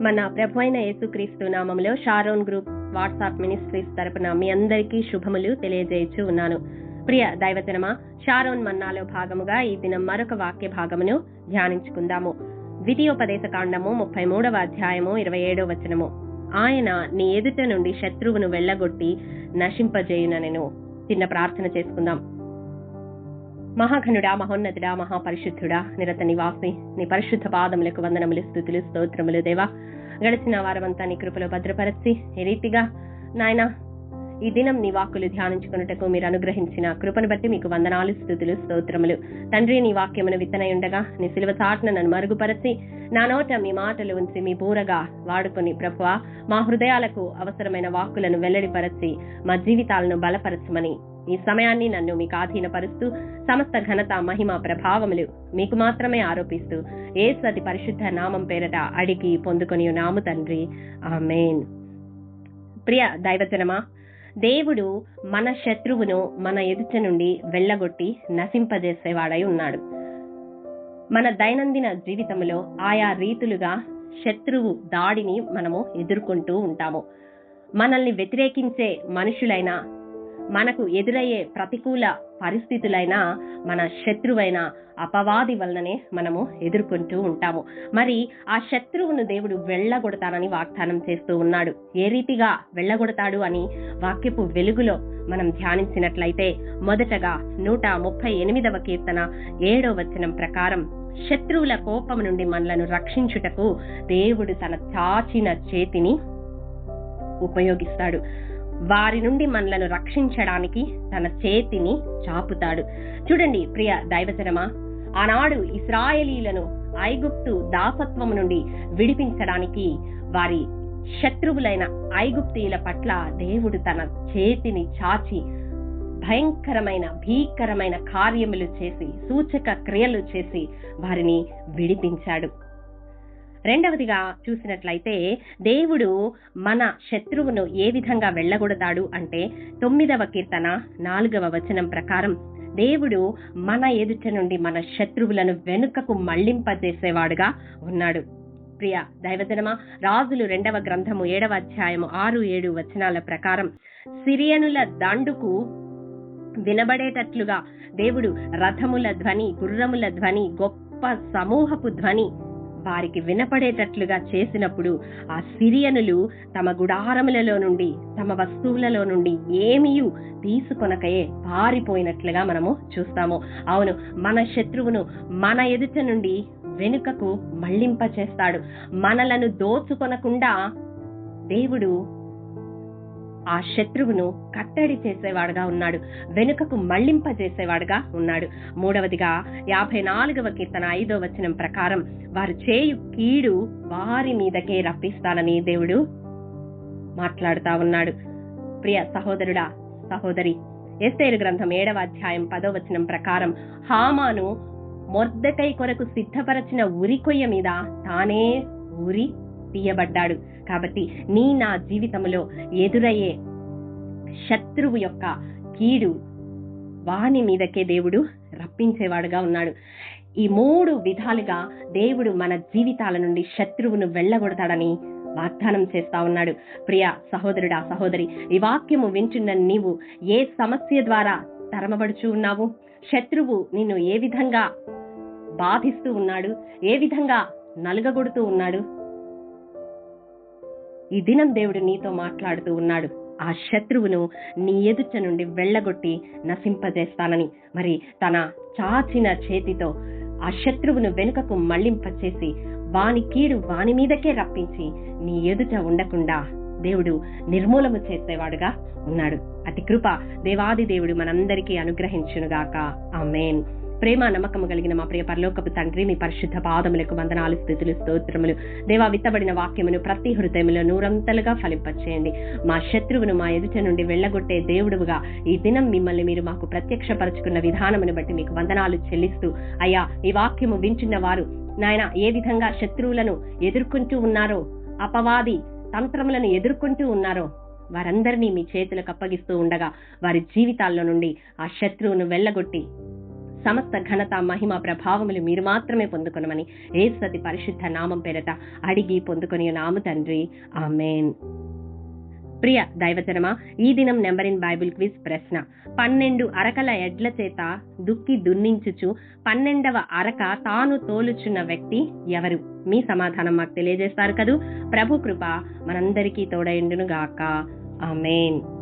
మన ప్రభు అయిన యేసుక్రీస్తు నామములో షారోన్ గ్రూప్ వాట్సాప్ మినిస్ట్రీస్ తరపున మీ అందరికీ శుభములు తెలియజేయచ్చు ఉన్నాను. ప్రియ దైవజనమా షారోన్ మన్నాలో భాగముగా ఈ దినం మరొక వాక్య భాగమును ధ్యానించుకుందాము. ద్వితీయోపదేశ కాండము ముప్పై మూడవ అధ్యాయము ఇరవై ఏడవ వచనము. ఆయన నీ ఎదుట నుండి శత్రువును వెళ్ళగొట్టి నశింపజేయుననెను. చిన్న ప్రార్థన చేసుకుందాం. మహాఘనుడా మహోన్నతుడా మహాపరిశుద్ధుడా నిరత నివాసి నీ పరిశుద్ధ పాదములకు వందనములు స్థుతులు స్తోత్రములు దేవా. గడిచిన వారమంతా నీ కృపలో భద్రపరచి ఈ రీతిగా నాయన ఈ దినం నీ వాక్కులు ధ్యానించుకున్నటకు మీరు అనుగ్రహించిన కృపను బట్టి మీకు వందనాలు స్థుతులు స్తోత్రములు. తండ్రి నీ వాక్యమును విత్తనై ఉండగా నీ సిలువ చాటున నన్ను మరుగుపరచి నా నోట మీ మాటలు ఉంచి మీ బూరగా వాడుకొని ప్రభువా మా హృదయాలకు అవసరమైన వాక్కులను వెల్లడిపరచి మా జీవితాలను బలపరచమని. ఈ సమయాన్ని నన్ను మీకు ఆధీనపరుస్తూ సమస్త ఘనత మహిమ ప్రభావములు మీకు మాత్రమే ఆరోపిస్తూ ఏ సతి పరిశుద్ధ నామం పేరట అడిగి పొందుకొని నాము తండ్రి. ఆమెన్. ప్రియ దైవజనమా దేవుడు మన శత్రువును మన ఎదుట నుండి వెళ్ళగొట్టి నశింపజేసేవాడై ఉన్నాడు. మన దైనందిన జీవితంలో ఆయా రీతులుగా శత్రువు దాడిని మనము ఎదుర్కొంటూ ఉంటాము. మనల్ని వ్యతిరేకించే మనుషులైనా మనకు ఎదురయ్యే ప్రతికూల పరిస్థితులైనా మన శత్రువైన అపవాది వలననే మనము ఎదుర్కొంటూ ఉంటాము. మరి ఆ శత్రువును దేవుడు వెళ్ళగొడతానని వాగ్దానం చేస్తూ ఉన్నాడు. ఏ రీతిగా వెళ్ళగొడతాడు అని వాక్యపు వెలుగులో మనం ధ్యానించినట్లయితే మొదటగా నూట ముప్పై ఎనిమిదవ కీర్తన ఏడో వచనం ప్రకారం శత్రువుల కోపం నుండి మనలను రక్షించుటకు దేవుడు తన చాచిన చేతిని ఉపయోగిస్తాడు. వారి నుండి మనలను రక్షించడానికి తన చేతిని చాపుతాడు. చూడండి ప్రియ దైవచరమా ఆనాడు ఇస్రాయలీలను ఐగుప్తు దాసత్వం నుండి విడిపించడానికి వారి శత్రువులైన ఐగుప్తీయుల పట్ల దేవుడు తన చేతిని చాచి భయంకరమైన భీకరమైన కార్యములు చేసి సూచక క్రియలు చేసి వారిని విడిపించాడు. రెండవదిగా చూసినట్లయితే దేవుడు మన శత్రువును ఏ విధంగా వెళ్ళగొడతాడు అంటే తొమ్మిదవ కీర్తన నాలుగవ వచనం ప్రకారం దేవుడు మన ఎదుట నుండి మన శత్రువులను వెనుకకు మళ్ళింపజేసేవాడుగా ఉన్నాడు. ప్రియ దైవజనమా రాజులు రెండవ గ్రంథము ఏడవ అధ్యాయము ఆరు ఏడు వచనాల ప్రకారం సిరియనుల దండుకు వినబడేటట్లుగా దేవుడు రథముల ధ్వని గుర్రముల ధ్వని గొప్ప సమూహపు ధ్వని వారికి వినపడేటట్లుగా చేసినప్పుడు ఆ సిరియనులు తమ గుడారములలో నుండి తమ వస్తువులలో నుండి ఏమీయు తీసుకొనకయే పారిపోయినట్లుగా మనము చూస్తాము. అవును మన శత్రువును మన ఎదుట నుండి వెనుకకు మళ్ళింప చేస్తాడు మనలను దోచుకొనకుండా దేవుడు ఆ శత్రువును కట్టడి చేసేవాడుగా ఉన్నాడు. వెనుకకు మళ్ళింప చేసేవాడుగా ఉన్నాడు. మూడవదిగా యాభై నాలుగవ కీర్తన ఐదో వచనం ప్రకారం వారు చేయు కీడు వారి మీదకే రప్పిస్తానని దేవుడు మాట్లాడుతా ఉన్నాడు. ప్రియ సహోదరుడా సహోదరి ఎస్తేరు గ్రంథం ఏడవ అధ్యాయం పదో వచనం ప్రకారం హామాను మొర్దకై కొరకు సిద్ధపరచిన ఉరి కొయ్య మీద తానే ఉరి తీయబడ్డాడు. కాబట్టి నీ నా జీవితంలో ఎదురయ్యే శత్రువు యొక్క కీడు వాని మీదకే దేవుడు రప్పించేవాడుగా ఉన్నాడు. ఈ మూడు విధాలుగా దేవుడు మన జీవితాల నుండి శత్రువును వెళ్ళగొడతాడని వాగ్దానం చేస్తా ఉన్నాడు. ప్రియ సహోదరుడా సహోదరి ఈ వాక్యము వింటున్న నీవు ఏ సమస్య ద్వారా తరమబడుచు ఉన్నావు? శత్రువు నిన్ను ఏ విధంగా బాధిస్తూ ఉన్నాడు? ఏ విధంగా నలుగగొడుతూ ఉన్నాడు? ఈ దినం దేవుడు నీతో మాట్లాడుతూ ఉన్నాడు. ఆ శత్రువును నీ ఎదుట నుండి వెళ్ళగొట్టి నశింపజేస్తానని. మరి తన చాచిన చేతితో ఆ శత్రువును వెనుకకు మళ్ళింపచేసి వాని కీడు వాని మీదకే రప్పించి నీ ఎదుట ఉండకుండా దేవుడు నిర్మూలము చేసేవాడుగా ఉన్నాడు. అతి కృప దేవాది దేవుడు మనందరికీ అనుగ్రహించునుగాక. ఆమెన్. ప్రేమ నమ్మకము కలిగిన మా ప్రియ పరలోకపు తండ్రి మీ పరిశుద్ధ పాదములకు వందనాలు స్థితులు స్తోత్రములు. దేవా విత్తబడిన వాక్యమును ప్రతి హృదయములో నూరంతలుగా ఫలింపచేయండి. మా శత్రువును మా ఎదుట నుండి వెళ్ళగొట్టే దేవుడుగా ఈ దినం మిమ్మల్ని మీరు మాకు ప్రత్యక్షపరచుకున్న విధానమును బట్టి మీకు వందనాలు చెల్లిస్తూ అయ్యా ఈ వాక్యము వింటున్న వారు నాయన ఏ విధంగా శత్రువులను ఎదుర్కొంటూ ఉన్నారో అపవాది తంత్రములను ఎదుర్కొంటూ ఉన్నారో వారందరినీ మీ చేతులకు అప్పగిస్తూ ఉండగా వారి జీవితాల్లో నుండి ఆ శత్రువును వెళ్ళగొట్టి సమస్త ఘనత మహిమ ప్రభావములు మీరు మాత్రమే పొందుకొనమని ఏసతి పరిశుద్ధ నామం పేరట అడిగి పొందుకొని నాము తండ్రి. ఆమెన్. ప్రియ దైవజనమా ఈ దినం నెంబర్ ఇన్ బైబిల్ క్విజ్ ప్రశ్న. పన్నెండు అరకల ఎడ్ల చేత దుక్కి దున్నించుచు పన్నెండవ అరక తాను తోలుచున్న వ్యక్తి ఎవరు? మీ సమాధానం మాకు తెలియజేస్తారు కదూ. ప్రభు కృప మనందరికీ తోడైండును గాక ఆమెన్.